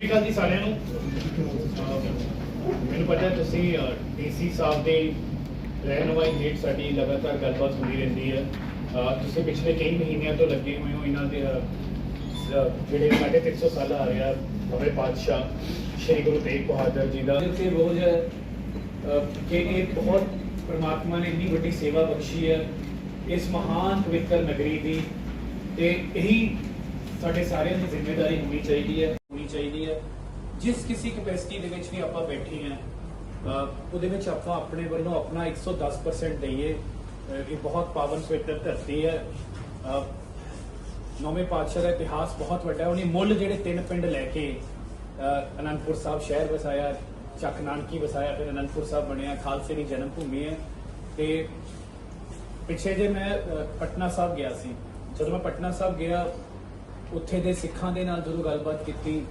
ਸਤਿ ਸ਼੍ਰੀ ਅਕਾਲ ਜੀ ਸਾਰਿਆਂ ਨੂੰ। ਅਹ ਮੈਨੂੰ ਪਤਾ ਹੈ ਤੁਸੀਂ ਡੀਸੀ ਸਾਹਿਬ ਦੇ ਰਹਿਨੁਮਾਈ ਹੇਠ ਸਾਡੀ ਲਗਾਤਾਰ ਗੱਲਬਾਤ ਹੁੰਦੀ ਰਹਿੰਦੀ ਹੈ। ਤੁਸੀਂ ਪਿਛਲੇ ਕਈ ਮਹੀਨਿਆਂ ਤੋਂ ਲੱਗੇ ਹੋਏ ਹੋ ਇਹਨਾਂ ਦੇ ਅਹ, ਸ- ਜਿਹੜੇ ਸਾਡੇ 300 ਸਾਲ ਆ ਰਿਹਾ ਨਵੇਂ ਪਾਤਸ਼ਾਹ ਸ਼੍ਰੀ ਗੁਰੂ ਤੇਗ ਬਹਾਦਰ ਜੀ ਦਾ। ਦਿਲ ਤੇ ਬੋਝ ਕਿ ਇਹ ਬਹੁਤ ਪਰਮਾਤਮਾ ਨੇ ਇੰਨੀ ਵੱਡੀ ਸੇਵਾ ਬਖਸ਼ੀ ਹੈ। ਇਸ ਮਹਾਨ ਪਵਿੱਤਰ ਨਗਰੀ ਦੀ ਤੇ ਇਹੀ ਸਾਡੇ ਸਾਰਿਆਂ ਦੀ ਜ਼ਿੰਮੇਵਾਰੀ ਹੋਣੀ ਚਾਹੀਦੀ ਹੈ, ਹੋਣੀ ਚਾਹੀਦੀ ਹੈ। ਜਿਸ ਕਿਸੇ ਕਪੈਸਿਟੀ ਦੇ ਵਿੱਚ ਵੀ ਆਪਾਂ ਬੈਠੇ ਹਾਂ ਉਹਦੇ ਵਿੱਚ ਆਪਾਂ ਆਪਣੇ ਵੱਲੋਂ ਆਪਣਾ 110% ਦਈਏ, ਅਹ ਇਹ ਬਹੁਤ ਪਾਵਨ ਪਵਿੱਤਰ ਧਰਤੀ ਹੈ। ਨੌਵੇਂ ਪਾਤਸ਼ਾਹ ਦਾ ਇਤਿਹਾਸ ਬਹੁਤ ਵੱਡਾ ਹੈ। ਉਹਨੇ ਮੁੱਲ ਜਿਹੜੇ ਤਿੰਨ ਪਿੰਡ ਲੈ ਕੇ ਅਨੰਦਪੁਰ ਸਾਹਿਬ ਸ਼ਹਿਰ ਵਸਾਇਆ, ਚੱਕ ਨਾਨਕੀ ਵਸਾਇਆ, ਫਿਰ ਅਨੰਦਪੁਰ ਸਾਹਿਬ ਬਣਿਆ, ਖਾਲਸੇ ਦੀ ਜਨਮ ਭੂਮੀ ਹੈ। ਤੇ ਪਿੱਛੇ ਜੇ ਮੈਂ ਪਟਨਾ ਸਾਹਿਬ ਗਿਆ ਸੀ, ਜਦੋਂ ਮੈਂ ਪਟਨਾ ਸਾਹਿਬ ਗਿਆ ਉੱਥੇ ਦੇ ਸਿੱਖਾਂ ਦੇ ਨਾਲ ਜਦੋਂ ਗੱਲਬਾਤ ਕੀਤੀ,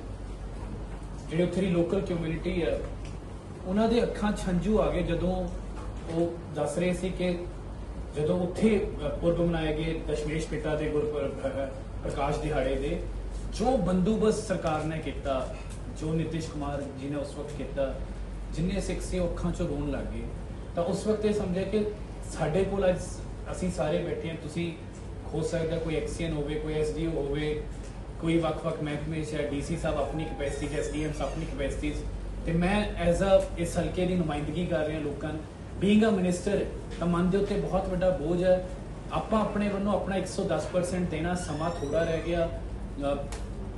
ਜਿਹੜੇ ਉੱਥੇ ਦੀ ਲੋਕਲ ਕਮਿਊਨਿਟੀ ਹੈ ਉਹਨਾਂ ਦੇ ਅੱਖਾਂ ਛੰਝੂ ਆ ਗਏ ਜਦੋਂ ਉਹ ਦੱਸ ਰਹੇ ਸੀ ਕਿ ਜਦੋਂ ਉੱਥੇ ਪੁਰਬ ਮਨਾਏ ਗਏ ਦਸ਼ਮੇਸ਼ ਪਿਤਾ ਦੇ ਗੁਰਪੁਰਬ ਪ੍ਰਕਾਸ਼ ਦਿਹਾੜੇ ਦੇ, ਜੋ ਬੰਦੋਬਸਤ ਸਰਕਾਰ ਨੇ ਕੀਤਾ, ਜੋ ਨਿਤਿਸ਼ ਕੁਮਾਰ ਜੀ ਨੇ ਉਸ ਵਕਤ ਕੀਤਾ, ਜਿੰਨੇ ਸਿੱਖ ਸੀ ਉਹ ਅੱਖਾਂ 'ਚੋਂ ਰੋਣ ਲੱਗ ਗਏ। ਤਾਂ ਉਸ ਵਕਤ ਇਹ ਸਮਝਿਆ ਕਿ ਸਾਡੇ ਕੋਲ ਅੱਜ ਅਸੀਂ ਸਾਰੇ ਬੈਠੇ ਹਾਂ, ਤੁਸੀਂ ਹੋ ਸਕਦਾ ਕੋਈ ਐਕਸੀਅਨ ਹੋਵੇ, ਕੋਈ ਐਸਡੀਓ ਹੋਵੇ, ਕੋਈ ਵੱਖ-ਵੱਖ ਮਹਿਕਮੇ ਚ ਡੀਸੀ ਸਾਹਿਬ ਆਪਣੀ ਕਪੈਸਿਟੀ ਚ, ਐਸਡੀਐਮ ਆਪਣੀ ਕਪੈਸਿਟੀ ਤੇ ਮੈਂ ਐਜ਼ ਅ ਇਸ ਹਲਕੇ ਦੀ ਨੁਮਾਇੰਦਗੀ ਕਰ ਰਿਹਾ ਲੋਕਾਂ ਨੂੰ ਬੀਇੰਗ ਅ ਮਿਨਿਸਟਰ ਤਾਂ ਮਨ ਦੇ ਉੱਤੇ ਬਹੁਤ ਵੱਡਾ ਬੋਝ ਹੈ। ਆਪਾਂ ਆਪਣੇ ਵੱਲੋਂ ਆਪਣਾ 110% ਦੇਣਾ ਸਮਾਂ ਥੋੜਾ ਰਹਿ ਗਿਆ।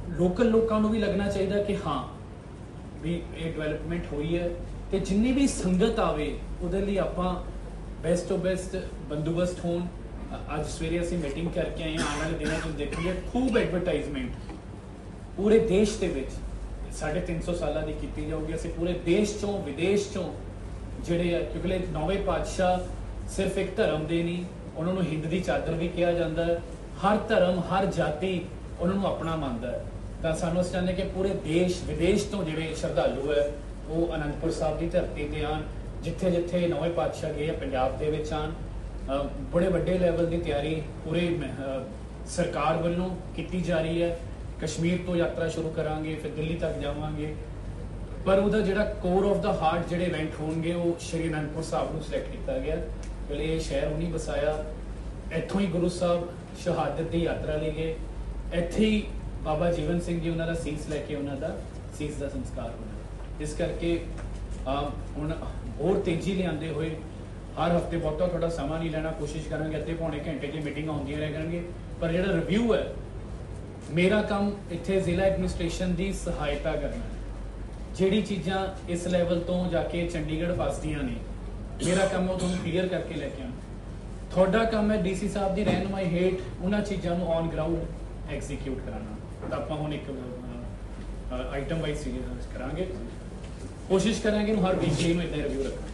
ਲੋਕਲ ਲੋਕਾਂ ਨੂੰ ਵੀ ਲੱਗਣਾ ਚਾਹੀਦਾ ਕਿ ਹਾਂ, ਵੀ ਇਹ ਡਿਵੈਲਪਮੈਂਟ ਹੋਈ ਹੈ। ਤੇ ਜਿੰਨੀ ਵੀ ਸੰਗਤ ਆਵੇ, ਉਹਦੇ ਲਈ ਆਪਾਂ ਬੈਸਟ ਤੋਂ ਬੈਸਟ ਬੰਦੋਬਸਤ ਹੋਣ। ਅੱਜ ਸਵੇਰੇ ਅਸੀਂ ਮੀਟਿੰਗ ਕਰਕੇ ਆਏ ਹਾਂ, ਆਉਣ ਵਾਲੇ ਦਿਨਾਂ 'ਚ ਦੇਖੀਏ, ਖੂਬ ਐਡਵਰਟਾਈਜ਼ਮੈਂਟ ਪੂਰੇ ਦੇਸ਼ ਦੇ ਵਿੱਚ, ਸਾਢੇ 300 ਸਾਲਾਂ ਦੀ ਕੀਤੀ ਜਾਊਗੀ। ਅਸੀਂ ਪੂਰੇ ਦੇਸ਼ ਚੋਂ, ਵਿਦੇਸ਼ ਚੋਂ ਜਿਹੜੇ ਆ, ਕਿਉਂਕਿ ਨੌਵੇਂ ਪਾਤਸ਼ਾਹ ਸਿਰਫ ਇੱਕ ਧਰਮ ਦੇ ਨਹੀਂ, ਉਹਨਾਂ ਨੂੰ ਹਿੰਦ ਦੀ ਚਾਦਰ ਵੀ ਕਿਹਾ ਜਾਂਦਾ ਹੈ। ਹਰ ਧਰਮ, ਹਰ ਜਾਤੀ ਉਹਨਾਂ ਨੂੰ ਆਪਣਾ ਮੰਨਦਾ ਹੈ। ਤਾਂ ਸਾਨੂੰ ਅਸੀਂ ਚਾਹੁੰਦੇ ਕਿ ਪੂਰੇ ਦੇਸ਼, ਵਿਦੇਸ਼ ਤੋਂ ਜਿਹੜੇ ਸ਼ਰਧਾਲੂ ਹੈ, ਉਹ ਅਨੰਦਪੁਰ ਸਾਹਿਬ ਦੀ ਧਰਤੀ ਤੇ ਆਣ ਜਿੱਥੇ ਜਿੱਥੇ ਨੌਵੇਂ ਪਾਤਸ਼ਾਹ ਗਏ ਆ, ਪੰਜਾਬ ਦੇ ਵਿੱਚ ਆਣ ਬੜੇ ਵੱਡੇ ਲੈਵਲ ਦੀ ਤਿਆਰੀ ਪੂਰੇ ਅਹ, ਸਰਕਾਰ ਵੱਲੋਂ ਕੀਤੀ ਜਾ ਰਹੀ ਹੈ। ਕਸ਼ਮੀਰ ਤੋਂ ਯਾਤਰਾ ਸ਼ੁਰੂ ਕਰਾਂਗੇ ਫਿਰ ਦਿੱਲੀ ਤੱਕ ਜਾਵਾਂਗੇ। ਪਰ ਉਹਦਾ ਜਿਹੜਾ ਕੋਰ ਆਫ ਦਾ ਹਾਰਟ ਜਿਹੜੇ ਇਵੈਂਟ ਹੋਣਗੇ ਉਹ ਸ਼੍ਰੀ ਅਨੰਦਪੁਰ ਸਾਹਿਬ ਨੂੰ ਸਿਲੈਕਟ ਕੀਤਾ ਗਿਆ। ਕਿਉਂਕਿ ਇਹ ਸ਼ਹਿਰ ਉਹਨੀ ਬਸਾਇਆ ਇੱਥੋਂ ਹੀ ਗੁਰੂ ਸਾਹਿਬ ਸ਼ਹਾਦਤ ਦੀ ਯਾਤਰਾ ਲਈ ਗਏ। ਇੱਥੇ ਹੀ ਬਾਬਾ ਜੀਵਨ ਸਿੰਘ ਜੀ ਉਹਨਾਂ ਦਾ ਸੀਸ ਲੈ ਕੇ ਉਹਨਾਂ ਦਾ ਸੀਸ ਦਾ ਸੰਸਕਾਰ ਹੋਣਾ ਇਸ ਕਰਕੇ ਹੁਣ ਹੋਰ ਤੇਜ਼ੀ ਲਿਆਂਦੇ ਹੋਏ ਹਰ ਹਫ਼ਤੇ ਬਹੁਤਾ ਤੁਹਾਡਾ ਸਮਾਂ ਨਹੀਂ ਲੈਣਾ, ਕੋਸ਼ਿਸ਼ ਕਰਾਂਗੇ ਅੱਧੇ ਪੌਣੇ ਘੰਟੇ ਦੀ ਮੀਟਿੰਗਾਂ ਹੁੰਦੀਆਂ ਰਹਿ ਕਰਨਗੇ ਪਰ ਜਿਹੜਾ ਰਿਵਿਊ ਹੈ, ਮੇਰਾ ਕੰਮ ਇੱਥੇ ਜ਼ਿਲ੍ਹਾ ਐਡਮਿਨਿਸਟ੍ਰੇਸ਼ਨ ਦੀ ਸਹਾਇਤਾ ਕਰਨਾ ਜਿਹੜੀ ਚੀਜ਼ਾਂ ਇਸ ਲੈਵਲ ਤੋਂ ਜਾ ਕੇ ਚੰਡੀਗੜ੍ਹ ਫਸਦੀਆਂ ਨੇ, ਮੇਰਾ ਕੰਮ ਉਹ ਤੁਹਾਨੂੰ ਕਲੀਅਰ ਕਰਕੇ ਲੈ ਕੇ ਆਉਣਾ। ਤੁਹਾਡਾ ਕੰਮ ਹੈ ਡੀਸੀ ਸਾਹਿਬ ਦੀ ਰਹਿਨੁਮਾਈ ਹੇਠ ਉਹਨਾਂ ਚੀਜ਼ਾਂ ਨੂੰ ਔਨ ਗਰਾਊਂਡ ਐਗਜ਼ੀਕਿਊਟ ਕਰਾਉਣਾ। ਤਾਂ ਆਪਾਂ ਹੁਣ ਇੱਕ ਆਈਟਮ ਵਾਈਜ਼ ਸੀਰੀਅਸ ਕਰਾਂਗੇ। ਕੋਸ਼ਿਸ਼ ਕਰਾਂਗੇ ਨੂੰ ਹਰ ਵੀਕਲੀ ਨੂੰ ਇਦਾਂ ਰਿਵਿਊ ਰੱਖਾਂਗੇ